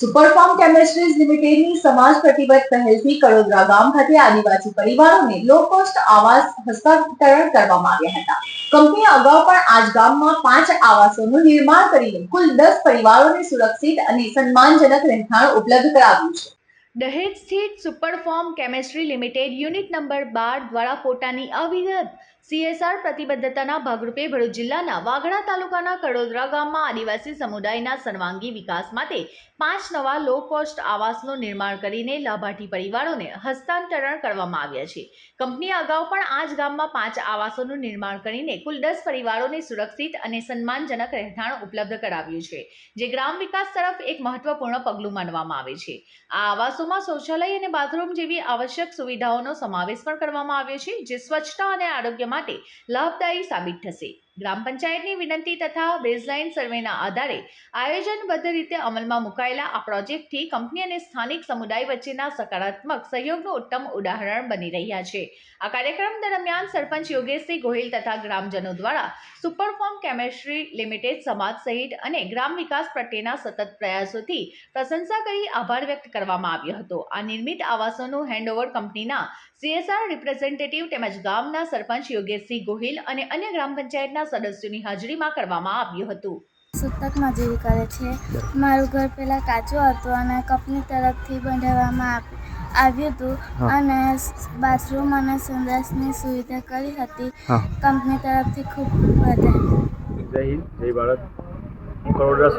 સુપરફાર્મ કેમિસ્ટ્રીઝ લિમિટેડની સમાજ પ્રતિબદ્ધ પહેલથી કડોદરા ગામ ખાતે આદિવાસી પરિવારોને લો કોસ્ટ આવાસ હસ્તાંતરણ કરવામાં આવ્યા હતા. કંપની અગાઉ પણ આજ ગામમાં પાંચ આવાસોનું નિર્માણ કરીને કુલ દસ પરિવારોને સુરક્ષિત અને સન્માનજનક રહેઠાણ ઉપલબ્ધ કરાવ્યું છે. દહેજ સ્થિત superform chemistry limited unit number બાર દ્વારા પોતાની અવિરત સીએસઆર પ્રતિબદ્ધતાના ભાગરૂપે ભરૂચ જિલ્લાના વાઘડા તાલુકાના કડોદરા ગામમાં આદિવાસી સમુદાયના સર્વાંગી વિકાસ માટે પાંચ નવા લો કોસ્ટ આવાસનું નિર્માણ કરીને લાભાર્થી પરિવારોને હસ્તાંતરણ કરવામાં આવ્યા છે. કંપની અગાઉ પણ આ જ ગામમાં પાંચ આવાસોનું નિર્માણ કરીને કુલ દસ પરિવારોને સુરક્ષિત અને સન્માનજનક રહેઠાણ ઉપલબ્ધ કરાવ્યું છે, જે ગ્રામ વિકાસ તરફ એક મહત્વપૂર્ણ પગલું માનવામાં આવે છે. આ આવાસોમાં શૌચાલય અને બાથરૂમ જેવી આવશ્યક સુવિધાઓનો સમાવેશ પણ કરવામાં આવ્યો છે, જે સ્વચ્છતા અને આરોગ્ય માટે લાભદાયી સાબિત થશે. ગ્રામ પંચાયતની વિનંતી તથા બેઝલાઇન સર્વેના આધારે આયોજનબદ્ધ રીતે અમલમાં મુકાયેલા આ પ્રોજેક્ટથી કંપની અને સ્થાનિક સમુદાય વચ્ચેના સકારાત્મક સહયોગનું ઉત્તમ ઉદાહરણ બની રહ્યા છે. આ કાર્યક્રમ દરમિયાન સરપંચ યોગેશસિંહ ગોહિલ તથા ગ્રામજનો દ્વારા સુપરફોર્મ કેમેસ્ટ્રી લિમિટેડ સમાજ સહિત અને ગ્રામ વિકાસ પ્રત્યેના સતત પ્રયાસોથી પ્રશંસા કરી આભાર વ્યક્ત કરવામાં આવ્યો હતો. આ નિર્મિત આવાસોનું હેન્ડઓવર કંપનીના સીએસઆર રિપ્રેઝેન્ટેટિવ તેમજ ગામના સરપંચ યોગેશસિંહ ગોહિલ અને અન્ય ગ્રામ પંચાયતના સદસ્યોની હાજરીમાં કરવામાં આવ્યું હતું. સૂતક મજૂરી કરે છે. મારું ઘર પહેલાં કાચું હતું અને કંપની તરફથી બંધાવવામાં આવ્યું હતું અને બાથરૂમ અને સંડાસની સુવિધા કરી હતી. કંપની તરફથી ખૂબ વધારે જય હિન્દ જય ભારત. હું કરોડા